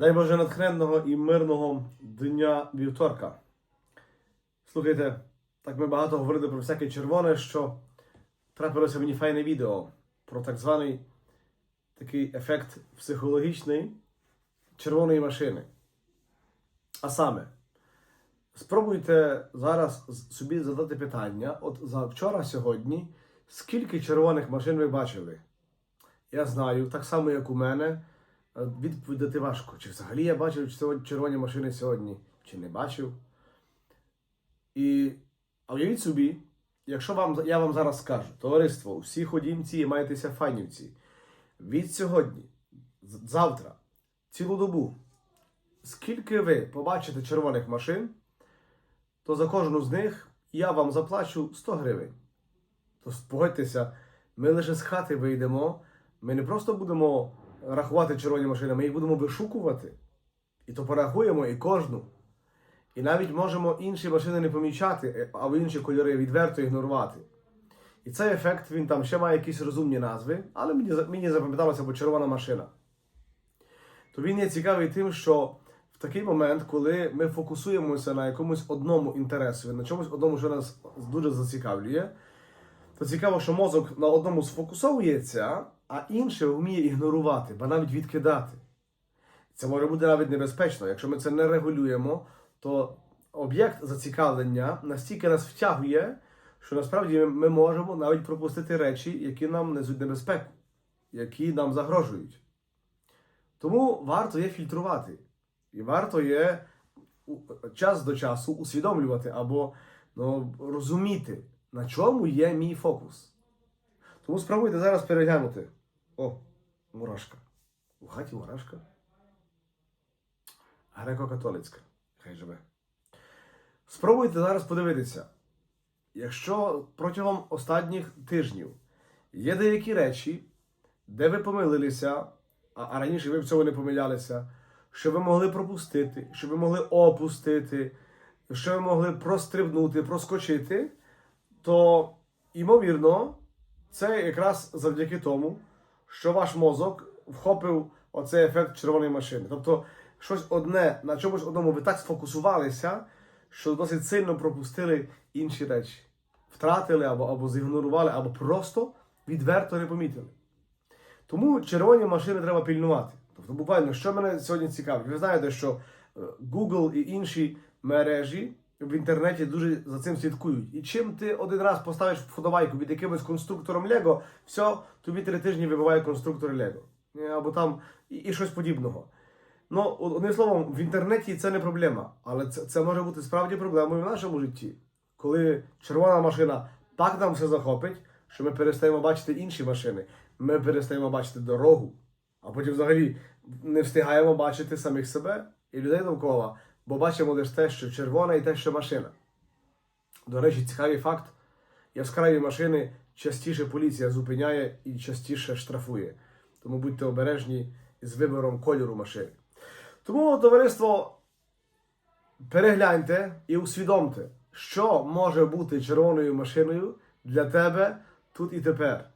Боже натхненного і мирного дня вівторка. Слухайте, так ми багато говорили про всяке червоне, що трапилося мені файне відео про так званий такий ефект психологічний червоної машини. А саме, спробуйте зараз собі задати питання: от за вчора сьогодні, скільки червоних машин ви бачили? Я знаю, так само, як у мене, е, відповідь дати важко. Чи взагалі я бачив червоні машини сьогодні, чи не бачив. І а уявіть собі, якщо вам, я вам зараз скажу, товариство, всі ходімці і майтеся файнівці, від сьогодні, завтра, цілу добу, скільки ви побачите червоних машин, то за кожну з них я вам заплачу 100 гривень. То погодьтеся, ми лише з хати вийдемо, ми не просто будемо рахувати червоні машини, ми їх будемо вишукувати. І то порахуємо і кожну. І навіть можемо інші машини не помічати, е, або інші кольори відверто ігнорувати. І цей ефект він там ще має якісь розумні назви, але мені, мені запам'яталася бо червона машина. То він є цікавий тим, що в такий момент, коли ми фокусуємося на якомусь одному інтересу, на чомусь одному, що нас дуже зацікавлює, то цікаво, що мозок на одному сфокусовується, а інше вміє ігнорувати, ба навіть відкидати. Це може бути навіть небезпечно. Якщо ми це не регулюємо, то об'єкт зацікавлення настільки нас втягує, що насправді ми- можемо навіть пропустити речі, які нам несуть небезпеку, які нам загрожують. Тому варто є фільтрувати. І варто є час до часу усвідомлювати або ну, розуміти, на чому є мій фокус. Тому спробуйте зараз переглянути. О, мурашка. У хаті мурашка. Греко-католицька. Хай живе. Спробуйте зараз подивитися. Якщо протягом останніх тижнів є деякі речі, де ви помилилися, а, раніше ви в цьому не помилялися, що ви могли пропустити, що ви могли опустити, що ви могли прострибнути, проскочити, то, ймовірно, це якраз завдяки тому, що ваш мозок вхопив оцей ефект червоної машини. Тобто, щось одне, на чомусь одному ви так сфокусувалися, що досить сильно пропустили інші речі. Втратили або, або зігнорували, або просто відверто не помітили. Тому червоні машини треба пільнувати. Тобто, буквально, що мене сьогодні цікавить, ви знаєте, що е, Google і інші мережі в інтернеті дуже за цим слідкують. І чим ти один раз поставиш фотовайку від якимось конструктором Лего, все, тобі три тижні вибиває конструктор Лего. Е, Або там і, і щось подібного. Ну, одним словом, в інтернеті це не проблема, але це, це може бути справді проблемою в нашому житті. Коли червона машина так нам все захопить, що ми перестаємо бачити інші машини, ми перестаємо бачити дорогу, а потім взагалі не встигаємо бачити самих себе і людей довкола, бо бачимо лише те, що червона і те, що машина. До речі, цікавий факт: яскраві машини частіше поліція зупиняє і частіше штрафує. Тому будьте обережні з вибором кольору машини. Тому, товариство, перегляньте і усвідомте, що може бути червоною машиною для тебе тут і тепер.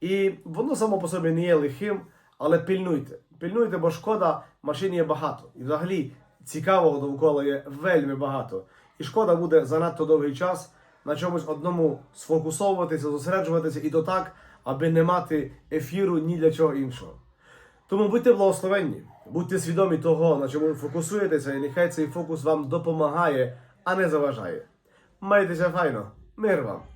І воно само по собі не є лихим, але пильнуйте. Пильнуйте, бо шкода машині є багато. І взагалі цікавого довкола є вельми багато. І шкода буде занадто довгий час на чомусь одному сфокусовуватися, зосереджуватися і то так, аби не мати ефіру ні для чого іншого. Тому будьте благословенні, будьте свідомі того, на чому ви фокусуєтеся, і нехай цей фокус вам допомагає, а не заважає. Майтеся файно, мир вам!